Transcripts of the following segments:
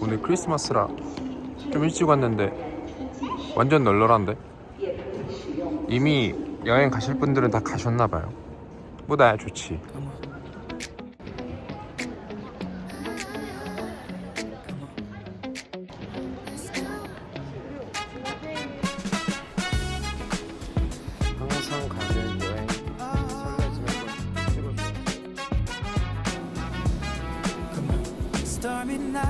오늘 크리스마스라 좀 일찍 왔는데 완전 널널한데? 이미 여행 가실 분들은 다 가셨나봐요. 뭐 나야 좋지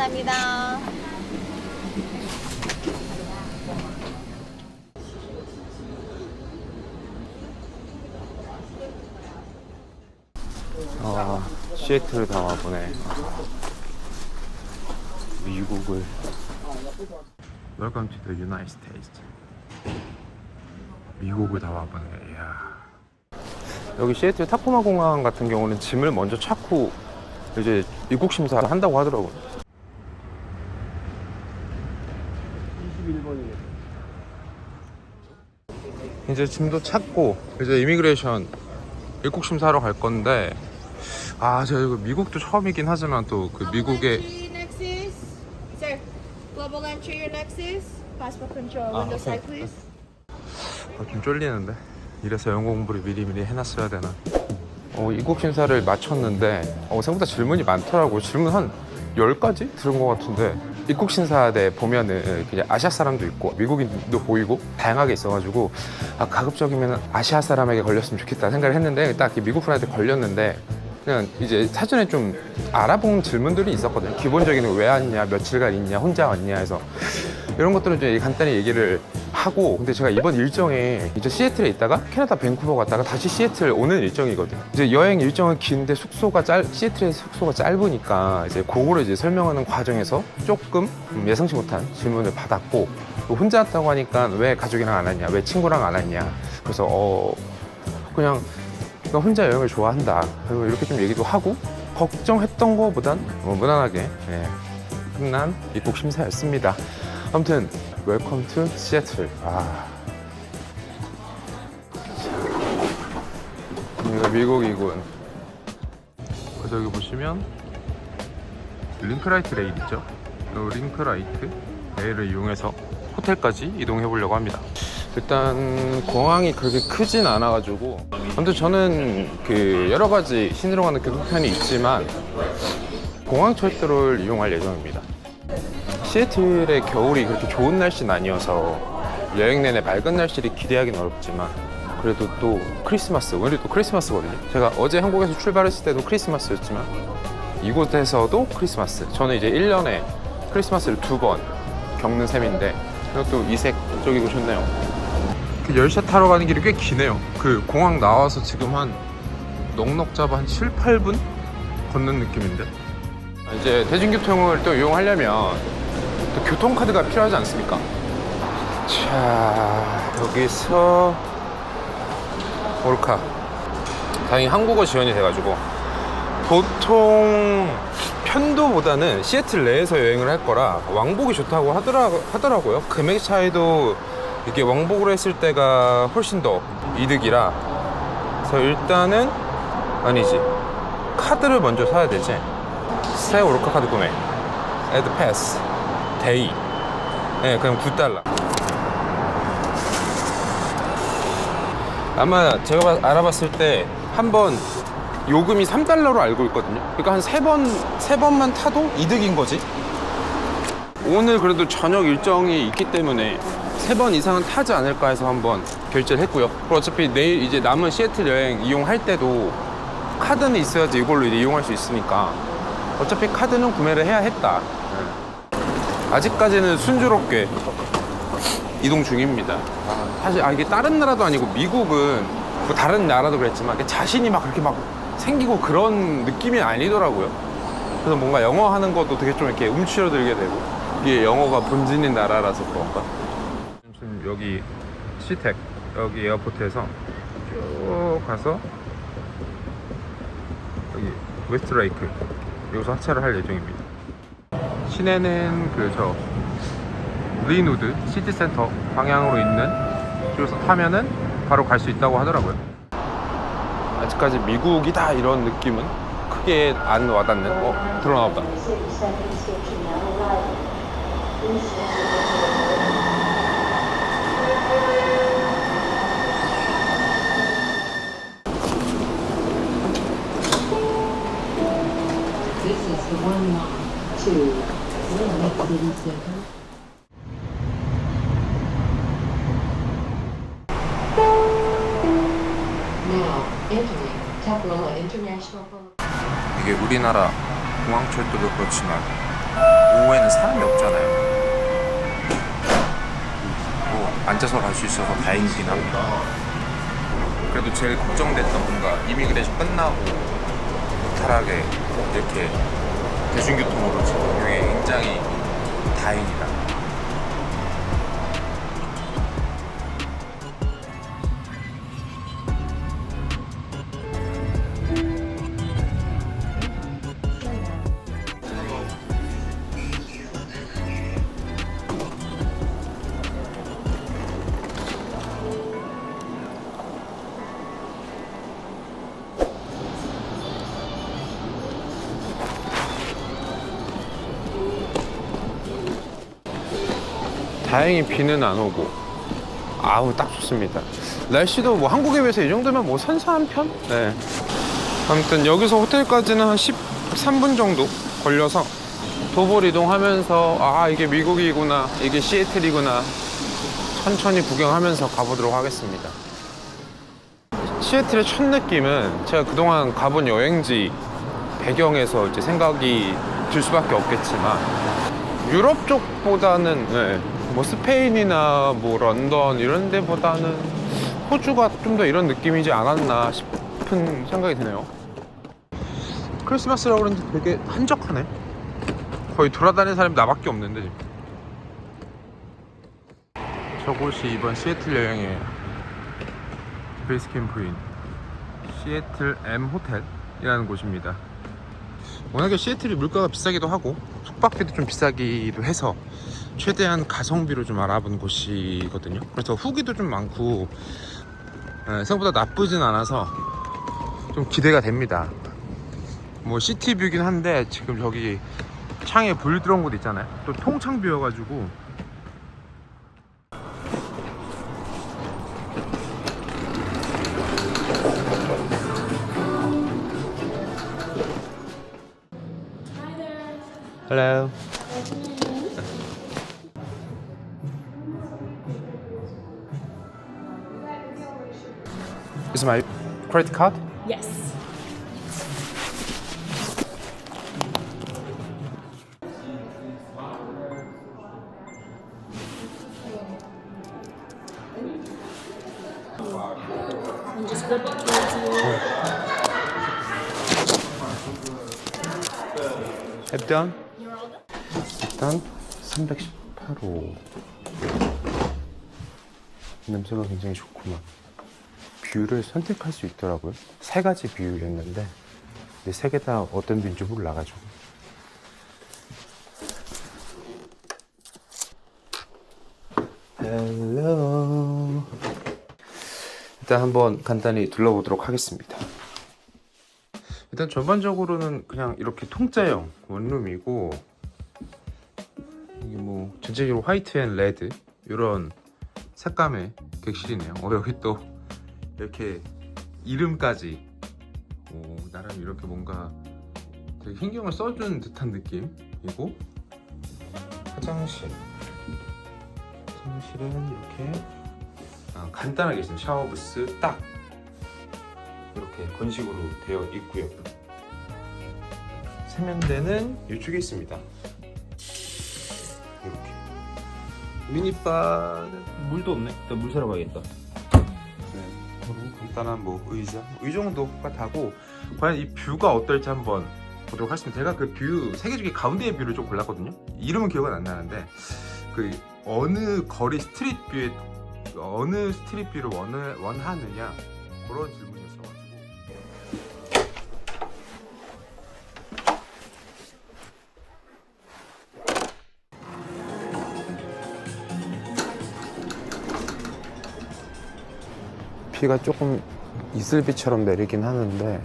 감사합니다. 아, 시애틀을 다 와보네. 미국을. Welcome to the United States. 미국을 다 와보네. 이야. 여기 시애틀 타코마 공항 같은 경우는 짐을 먼저 찾고 이제 입국 심사를 한다고 하더라고요. 이제 짐도 찾고 이제 이미그레이션 입국 심사하러 갈 건데 아 제가 이거 미국도 처음이긴 하지만 또 그 미국의 please. 아, 좀 쫄리는데? 이래서 영어 공부를 미리미리 해놨어야 되나? 어, 입국 심사를 마쳤는데 어, 생각보다 질문이 많더라고요. 질문 한 10가지 들은 것 같은데 입국 심사대 보면은 그냥 아시아 사람도 있고 미국인도 보이고 다양하게 있어가지고 아, 가급적이면 아시아 사람에게 걸렸으면 좋겠다 생각을 했는데 딱 미국 분한테 걸렸는데 그냥 이제 사전에 좀 알아본 질문들이 있었거든요. 기본적인 왜 왔냐 며칠간 있냐 혼자 왔냐 해서. 이런 것들은 좀 간단히 얘기를 하고 근데 제가 이번 일정에 이제 시애틀에 있다가 캐나다 밴쿠버 갔다가 다시 시애틀 오는 일정이거든요. 이제 여행 일정은 긴데 숙소가 짧 시애틀의 숙소가 짧으니까 이제 그거를 이제 설명하는 과정에서 조금 음, 예상치 못한 질문을 받았고 또 혼자 왔다고 하니까 왜 가족이랑 안 왔냐, 왜 친구랑 안 왔냐. 그래서 어 그냥 나 혼자 여행을 좋아한다. 그리고 이렇게 좀 얘기도 하고 걱정했던 것보단 뭐 무난하게 예, 끝난 입국 심사였습니다. 아무튼 웰컴 투 시애틀. 아. 여기가 미국이군. 여기 보시면 링크라이트 레일 있죠? 이 링크라이트 레일을 이용해서 호텔까지 이동해 보려고 합니다. 일단 공항이 그렇게 크진 않아가지고 아무튼 저는 그 여러 가지 신으로 가는 교통편이 있지만 공항 철도를 이용할 예정입니다. 시애틀의 겨울이 그렇게 좋은 날씨는 아니어서 여행 내내 맑은 날씨를 기대하기는 어렵지만 그래도 또 크리스마스 오늘이 또 크리스마스거든요. 제가 어제 한국에서 출발했을 때도 크리스마스였지만 이곳에서도 크리스마스. 저는 이제 1년에 크리스마스를 두 번 겪는 셈인데 이것도 이색적이고 좋네요. 그 열차 타러 가는 길이 꽤 기네요. 그 공항 나와서 지금 한 넉넉 잡아 한 7, 8분 걷는 느낌인데? 이제 대중교통을 또 이용하려면 또 교통카드가 필요하지 않습니까? 자, 여기서 몰카. 다행히 한국어 지원이 돼가지고 보통 편도보다는 시애틀 내에서 여행을 할 거라 왕복이 좋다고 하더라, 하더라고요. 금액 차이도 이게 왕복으로 했을 때가 훨씬 더 이득이라 그래서 일단은 아니지 카드를 먼저 사야 되지 스타일 오르카 카드 구매 에드 패스 데이. 네 그럼 9달러. 아마 제가 봐- 알아봤을 때 한 번 요금이 3달러로 알고 있거든요. 그러니까 한 세번세 번만 타도 이득인 거지. 오늘 그래도 저녁 일정이 있기 때문에 세 번 이상은 타지 않을까 해서 한번 결제를 했고요. 어차피 내일 이제 남은 시애틀 여행 이용할 때도 카드는 있어야지 이걸로 이용할 수 있으니까. 어차피 카드는 구매를 해야 했다. 네. 아직까지는 순조롭게 이동 중입니다. 아, 사실 아, 이게 다른 나라도 아니고 미국은 뭐 다른 나라도 그랬지만 자신이 막 그렇게 막 생기고 그런 느낌이 아니더라고요. 그래서 뭔가 영어 하는 것도 되게 좀 이렇게 움츠러들게 되고 이게 영어가 본진인 나라라서 그런가 지금 여기 시텍 여기 에어포트에서 쭉 가서 여기 웨스트레이크 여기서 하차를 할 예정입니다 시내는 그 저 리누드 시티센터 방향으로 있는 쪽에서 타면은 바로 갈 수 있다고 하더라고요. 아직까지 미국이다 이런 느낌은 크게 안 와닿는 어 들어나 보다 Boulevard. 이게 우리나라 공항철도도 그렇지만 오후에는 사람이 없잖아요. 뭐 앉아서 갈 수 있어서 다행이긴 합니다. 그래도 제일 걱정됐던 뭔가 이미그레이션 끝나고 무탈하게 이렇게 대중교통으로 이게 굉장히 다행이 다. 다행히 비는 안 오고 아우 딱 좋습니다 날씨도 뭐 한국에 비해서 이 정도면 뭐 선선한 편? 네 아무튼 여기서 호텔까지는 한 13분 정도 걸려서 도볼 이동하면서 아 이게 미국이구나 이게 시애틀이구나 천천히 구경하면서 가보도록 하겠습니다 시애틀의 첫 느낌은 제가 그동안 가본 여행지 배경에서 이제 생각이 들 수밖에 없겠지만 유럽 쪽보다는 네, 뭐 스페인이나 뭐 런던 이런 데보다는 호주가 좀 더 이런 느낌이지 않았나 싶은 생각이 드네요. 크리스마스라고 그런지 되게 한적하네. 거의 돌아다니는 사람이 나밖에 없는데. 저곳이 이번 시애틀 여행의 베이스 캠프인 시애틀 M 호텔이라는 곳입니다. 워낙에 시애틀이 물가가 비싸기도 하고 숙박비도 좀 비싸기도 해서 최대한 가성비로 좀 알아본 곳이거든요. 그래서 후기도 좀 많고 예, 생각보다 나쁘진 않아서 좀 기대가 됩니다. 뭐 시티뷰긴 한데 지금 저기 창에 불 들어온 곳 있잖아요. 또 통창뷰여가지고 Hello. Credit card? Yes. And just. Head down. 일단 318호. 냄새가 굉장히 좋구만. 뷰를 선택할 수 있더라고요. 세 가지 근데 세 개 다 어떤 뷰인지 몰라가지고. Hello. 일단 한번 간단히 둘러보도록 하겠습니다. 일단 전반적으로는 그냥 이렇게 통짜형 원룸이고 이게 뭐 전체적으로 화이트 앤 레드 이런 색감의 객실이네요. 어 여기 또 이렇게 이름까지 오, 나름 이렇게 뭔가 되게 신경을 써준 듯한 느낌이고 화장실 화장실은 이렇게 아, 간단하게 있습니다. 샤워 부스 딱 이렇게 건식으로 되어 있고요. 세면대는 이쪽에 있습니다. 이렇게 미니바는 물도 없네. 일단 물 사러 가야겠다. 네, 그리고 간단한 뭐 의자 이 정도가 다고 과연 이 뷰가 어떨지 한번 보도록 하겠습니다. 제가 그 뷰 세 개 중에 가운데의 뷰를 좀 골랐거든요. 이름은 기억은 안 나는데 그 어느 거리 스트릿 뷰에 어느 스트릿 뷰를 원, 원하느냐 그런 질문 비가 조금 이슬비처럼 내리긴 하는데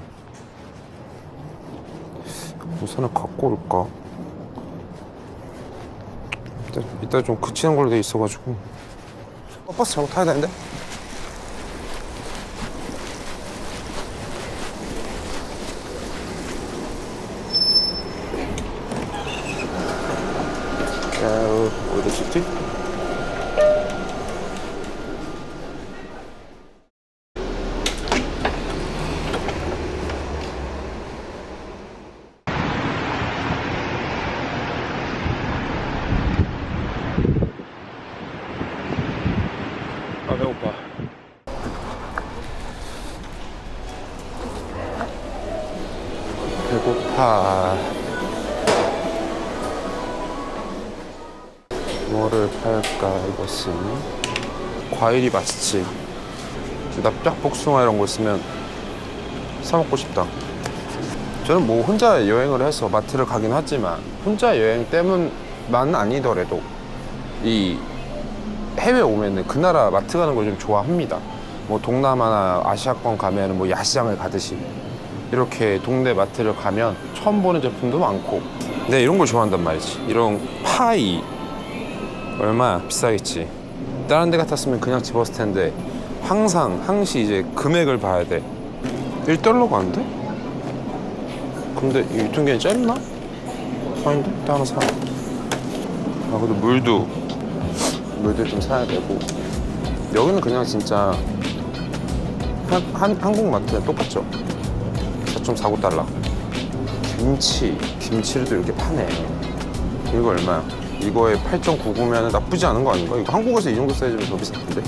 우산을 갖고 올까? 이따, 이따 좀 그치는 걸로 돼 있어가지고 어, 버스 자고 타야 되는데? 배고파 뭐를 팔까 이것은? 과일이 맛있지. 납작 복숭아 이런 거 있으면 사 먹고 싶다. 저는 뭐 혼자 여행을 해서 마트를 가긴 하지만 혼자 여행 때문만 아니더라도 이 해외 오면은 그 나라 마트 가는 걸 좀 좋아합니다. 뭐 동남아나 아시아권 가면은 뭐 야시장을 가듯이 이렇게 동네 마트를 가면 처음 보는 제품도 많고 근데 이런 걸 좋아한단 말이지. 이런 파이 얼마 비싸겠지. 다른 데 같았으면 그냥 집었을 텐데 항상 항시 이제 금액을 봐야 돼. 1달러가 안 돼? 근데 이 유통기한이 짧나? 아닌데? 또 하나 사. 아 근데 물도 물도 좀 사야 되고 여기는 그냥 진짜 한, 한, 한국 마트랑 똑같죠 4.49달러 김치 김치를 또 이렇게 파네. 이거 얼마야? 이거에 8.99면 나쁘지 않은 거 아닌가? 이거 한국에서 이 정도 사이즈면 더 비쌀 텐데?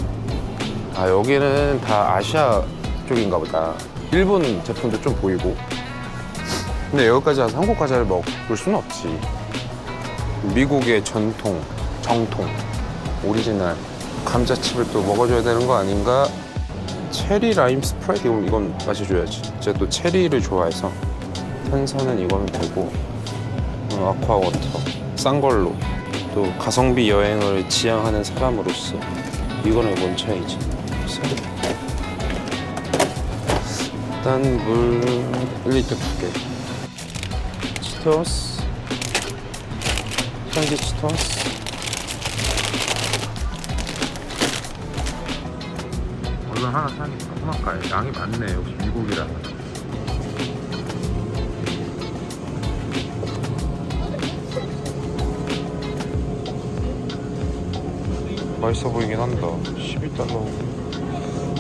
아 여기는 다 아시아 쪽인가 보다. 일본 제품도 좀 보이고. 근데 여기까지 와서 한국 과자를 먹을 수는 없지. 미국의 전통 정통 오리지널 감자칩을 또 먹어줘야 되는 거 아닌가? 체리 라임 스프레드 이건, 이건 마셔줘야지. 제가 또 체리를 좋아해서 탄산은 이거면 되고 어, 아쿠아 워터 싼 걸로 또 가성비 여행을 지향하는 사람으로서 이거는 원차이지. 그래서 일단 물 1리터 두 개. 치토스 현지 치토스 하나 사야겠다. 호마카이 양이 많네. 역시 미국이라. 맛있어 보이긴 한다. 11달러.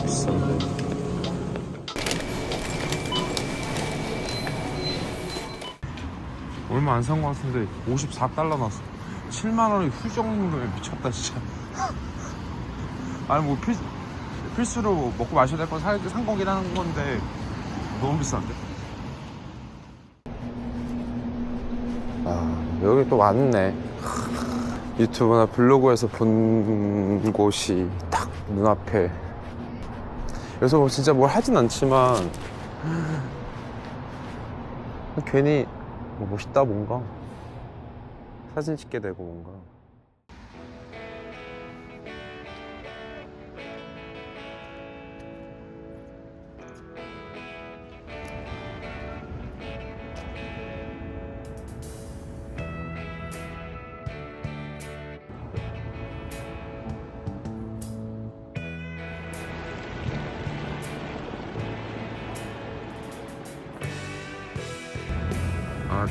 비싼데. 얼마 안 산 것 같은데 54달러 났어. 7만 원이 후정이면 미쳤다 진짜. 아니 뭐 필, 필수로 먹고 마셔야 될 건 산 거긴 하는 건데 너무 비싼데? 아 여기 또 왔네. 유튜브나 블로그에서 본 곳이 딱 눈앞에. 여기서 뭐 진짜 뭘 하진 않지만 괜히 뭐 멋있다 뭔가. 사진 찍게 되고 뭔가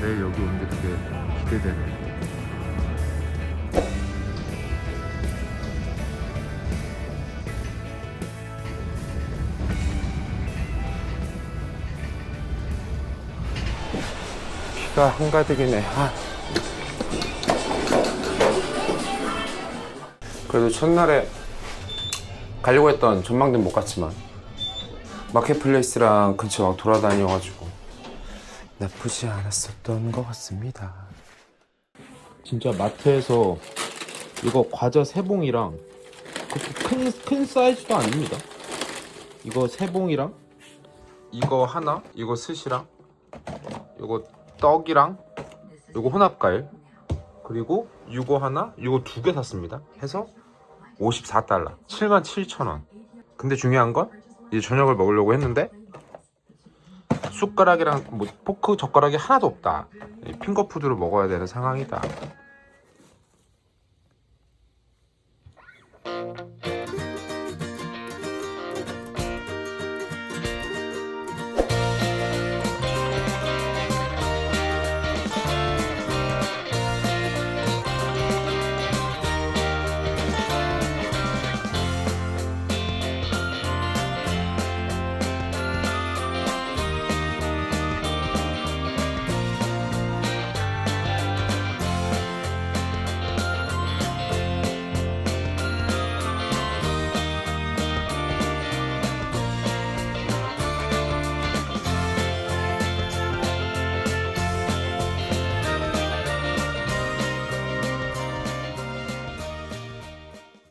내일 여기 오는 게 되게 기대되네. 비가 한가득이네. 아. 그래도 첫날에 가려고 했던 전망대는 못 갔지만 마켓플레이스랑 근처 막 돌아다녀가지고 나쁘지 않았었던 것 같습니다. 진짜 마트에서 이거 과자 세 봉이랑 그렇게 큰, 큰 사이즈도 아닙니다. 이거 세 봉이랑 이거 하나, 이거 스시랑, 이거 떡이랑, 이거 혼합과일, 그리고 이거 하나, 이거 두 개 샀습니다. 해서 54달러, 7만 7천 원. 근데 중요한 건 이제 저녁을 먹으려고 했는데 숟가락이랑 뭐 포크 젓가락이 하나도 없다. 이 핑거푸드로 먹어야 되는 상황이다.